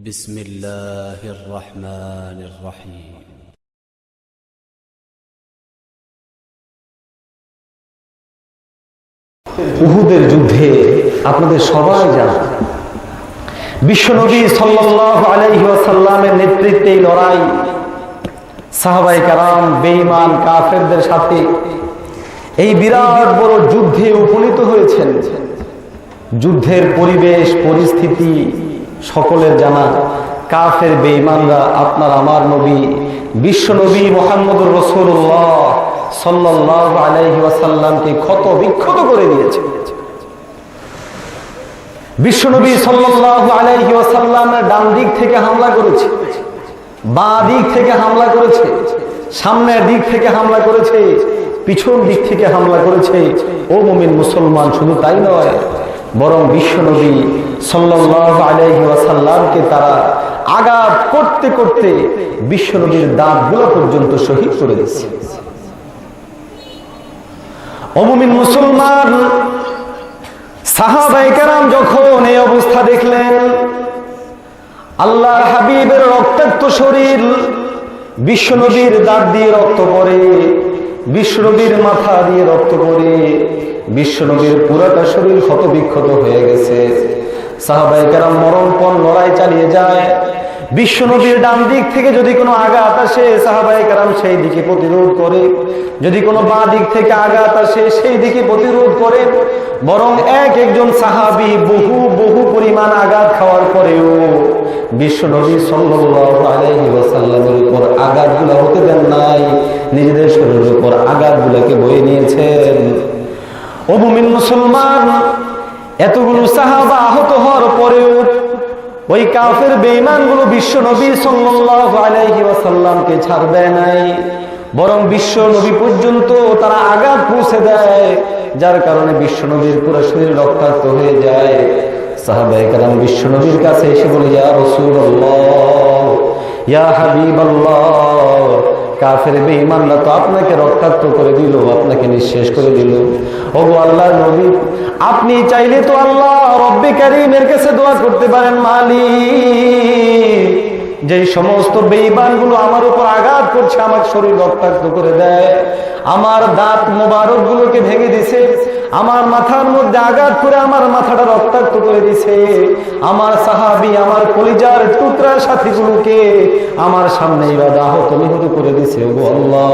بسم الله الرحمن الرحيم উহুদের যুদ্ধে আপনাদের সবাই জানা বিশ্বনবী সাল্লাল্লাহু আলাইহি ওয়াসাল্লামের নেতৃত্বে এই লড়াই সাহাবাই কারাম বেঈমান কাফেরদের সাথে এই বিরাট বড় যুদ্ধে উপনীত হয়েছেন যুদ্ধের পরিবেশ পরিস্থিতি সকলের জানা, কাফের বেঈমানরা আপনার আমার নবী, বিশ্ব নবী মোহাম্মদুর রসুল্লাহ সাল্লাহ আলাইহি ওয়াসাল্লামকে ক্ষত বিক্ষত করে দিয়েছে। বিশ্বনবী সাল্লাহ আলাইহি ওয়াসাল্লামের ডান দিক থেকে হামলা করেছে, বাঁ দিক থেকে হামলা করেছে, সামনের দিক থেকে হামলা করেছে, পিছন দিক থেকে হামলা করেছে। ও মুমিন মুসলমান, শুধু তাই নয় বরং বিশ্বনবী ওয়াসাল্লামকে তারা আঘাত করতে করতে বিশ্বনবীর দাঁতগুলো পর্যন্ত শহীদ করে দিচ্ছে মুসলমান সাহাবাই কেরাম যখন এই অবস্থা দেখলেন, আল্লাহর হাবিবের রক্তাক্ত শরীর বিশ্বনবীর দাঁত দিয়ে রক্ত পড়ে বিশ্বনবীর মাথা দিয়ে রক্ত পড়ে বিশ্বনবীর পুরাটা শরীর ক্ষত বিক্ষত হয়ে গেছে। সাহাবাই কেরাম মরণপণ লড়াই চালিয়ে যায়। বিশ্বনবীর ডান দিক থেকে যদি কোনো আঘাত আসে সাহাবাই কারাম সেই দিকে প্রতিরোধ করে। যদি কোনো বাঁ দিক থেকে আঘাত আসে, সেই দিকে প্রতিরোধ করে। বরং এক একজন সাহাবি বহু বহু পরিমাণ আঘাত খাওয়ার পরেও বিশ্বনবী ওয়াসাল্লামের উপর আঘাতগুলো হতে দেন নাই। নিজেদের শরীরের উপর আঘাতগুলোকে বয়ে নিয়েছেন। ও মুমিন মুসলমান। এতগুলো সাহাবা আহত হওয়ার পরেও ওই কাফের বেঈমানগুলো বিশ্ব নবী সাল্লাল্লাহু আলাইহি ওয়াসাল্লামকে ছাড় দেয় নাই। বরং বিশ্ব নবী পর্যন্ত তারা আঘাত পৌঁছে দেয়, যার কারণে বিশ্ব নবীর পুরো শরীর রক্তাক্ত হয়ে যায়। সাহাবায়ে কারাম বিশ্ব নবীর কাছে এসে বলে, ইয়া রাসূলুল্লাহ, ইয়া হাবিবাল্লাহ কাফের বেঈমানরা তো আপনাকে রক্তাক্ত করে দিল, আপনাকে নিঃশেষ করে দিল। ওগো আল্লাহ নবী, আপনি চাইলে তো আল্লাহ রব্বি কারিমের কাছে দোয়া করতে পারেন, মালিক। যে সমস্ত বেঈমানগুলো আমার উপর আঘাত করছে আমার শরীর রক্তাক্ত করে দেয়। আমার দাঁত মোবারক গুলোকে ভেঙে দিছে। আমার মাথার মধ্যে আঘাত করে আমার মাথাটা রক্তাক্ত করে দিছে। আমার সাহাবি, আমার কলিজার টুকরা সাথীগুলোকে আমার সামনে এবার আহত নিহত করে দিছে। ও আল্লাহ,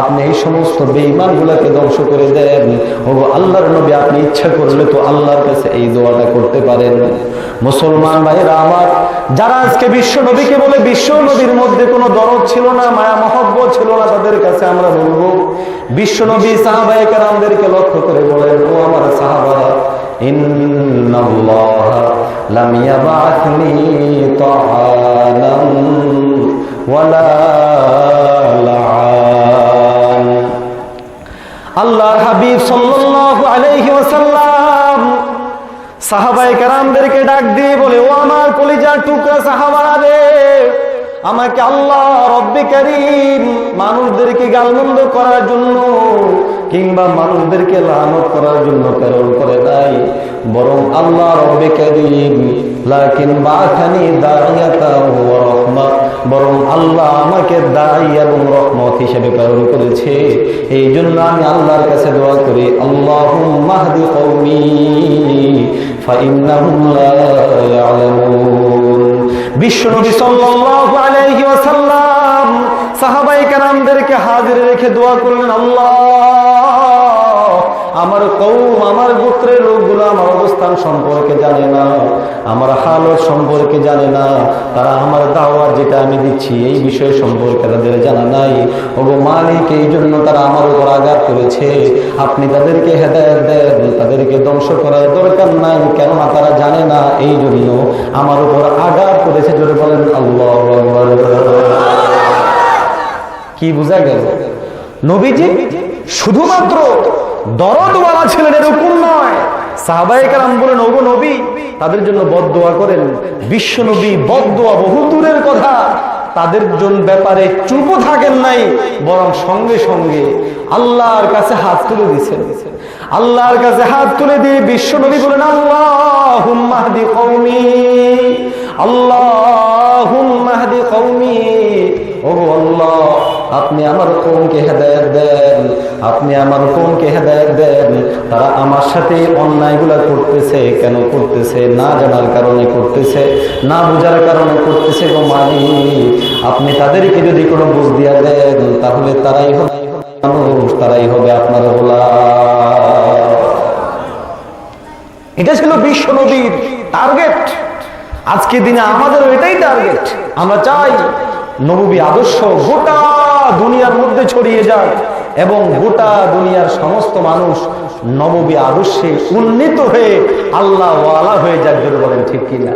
আপনি এই সমস্ত বেঈমান গুলাকে ধ্বংস করে দেন। ও আল্লাহর নবী, আপনি ইচ্ছা করলে তো আল্লাহর কাছে এই দোয়াটা করতে পারেন। মুসলমান ভাইরা আমার, যারা আজকে বিশ্ব নবীকে বলে, বিশ্ব নবীর মধ্যে কোনো দরদ ছিল না, মায়া মহব্ব ছিল না, তাদের কাছে আমরা বলব, বিশ্ব নবী সাহাবায়ে আমাদেরকে লক্ষ্য করে বলেন ও আমার সাহাবারা ইন্নাল্লাহ লাম ইয়াবাথনি তাআলাম ওয়ালা লাআন। আল্লাহর হাবিব সাল্লাল্লাহু আলাইহি ওয়াসাল্লাম সাহাবায়ে কেরামদেরকে ডাক দিয়ে বলে, ও আমার কলিজার টুকরা সাহাবারা রে আমাকে আল্লাহ রব্বে করিম মানুষদেরকে গালমন্দ করার জন্য কিংবা মানুষদেরকে লানত করার জন্য প্রেরণ করে নাই। বরং আল্লাহ রব্বে করিম, লাকিন বাখানি দাইয়াতা ওয়া রাহমাত বরং আল্লাহ আমাকে দায়ী এবং রহমত হিসেবে প্রেরণ করেছে। এই জন্য আমি আল্লাহর কাছে দোয়া করি, আল্লাহুম্মা হদি কওমি ফাইন্নাহুম লা বিশ্বনবী হাজির রেখে দোয়া করলেন, আল্লাহ, আমার কৌম আমার গোত্রের লোকগুলো আমার অবস্থান সম্পর্কে জানে না, আমার হালত সম্পর্কে জানে না, তারা আমার দাওয়ার যেটা আমি দিচ্ছি এই বিষয় সম্পর্কে তাদের জানা নাই। ওগো মালিক, এই জন্য তারা আমার উপর আঘাত করেছে। আপনি তাদেরকে হেদায়ত দেন, তাদেরকে ধ্বংস করার দরকার নাই, কেননা তারা জানে না, এই জন্য আমার উপর আঘাত করেছে জোরে বলেন, আল্লাহ কি বোঝা গেল? নবীজি শুধুমাত্র দরদওয়ালা ছিলেন এরকম নয় থাকেন নাই, বরং সঙ্গে সঙ্গে আল্লাহর কাছে হাত তুলে দিয়েছেন। আল্লাহর কাছে হাত তুলে দিয়ে বিশ্ব নবী বলেন আল্লাহ আল্লাহ, আপনি আমার কৌমকে হেদায়ত দেন, আপনি আমার কৌমকে হেদায়ত দেন। তারা আমার সাথে অন্যায়গুলা করতেছে, কেন করতেছে, না জানার কারণে করতেছে, না বোঝার কারণে করতেছে গো মানি আপনি তাদেরকে যদি কোনো বুঝ দিয়া দেন, তাহলে তারাই হবে মানুষ, তারাই হবে আপনার গোলা এটা ছিল বিশ্ব নদীর টার্গেট আজকে দিনে আমাদেরও এটাই টার্গেট আমরা চাই নবী আদর্শ গোটা দুনিয়ার মধ্যে ছড়িয়ে যাক এবং গোটা দুনিয়ার সমস্ত মানুষ নবী আদর্শে উন্নীত হয়ে আল্লাহ ওয়ালা হয়ে যাক বলেন ঠিক কিনা?